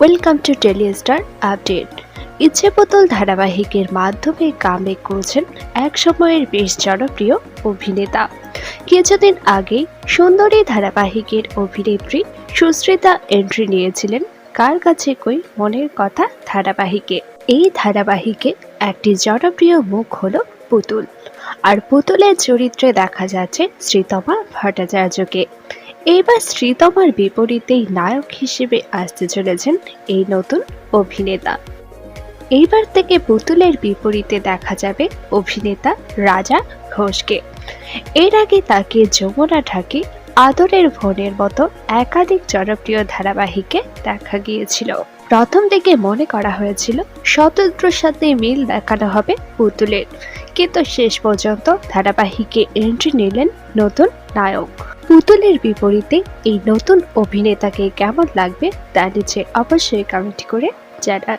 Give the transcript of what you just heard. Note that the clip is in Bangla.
ওয়েলকাম টু টেলিস্টার আপডেট ইচ্ছে বোতল ধারাবাহিকের মাধ্যমে কামে করছেন এক সময়ের বেশ জনপ্রিয় অভিনেতা। কিছুদিন আগেই সুন্দরী ধারাবাহিকের অভিনেত্রী সুশ্রিতা এন্ট্রি নিয়েছিলেন কার কাছে কই মনের কথা ধারাবাহিকে। এই ধারাবাহিকে একটি জনপ্রিয় মুখ হলো পুতুল। আর পুতুলের চরিত্রে দেখা যাচ্ছে শ্রীতমা ভট্টাচার্যকে। এইবার শ্রীতমার বিপরীতেই নায়ক হিসেবে আসতে চলেছেন এই নতুন অভিনেতা। এইবার থেকে পুতুলের বিপরীতে দেখা যাবে অভিনেতা রাজা ঘোষকে। এর আগে তাকে যমুনা ঢাকে আদরের ভনের মতো একাধিক জনপ্রিয় ধারাবাহিকে দেখা গিয়েছিল। প্রথম দিকে মনে করা হয়েছিল, স্বতন্ত্রর সাথে মিল দেখানো হবে পুতুলের। কিন্তু শেষ পর্যন্ত ধারাবাহিকে এন্ট্রি নিলেন নতুন নায়ক। পুতুলের বিপরীতে এই নতুন অভিনেতাকে কেমন লাগবে তা নিচে অবশ্যই কমেন্ট করে জানান।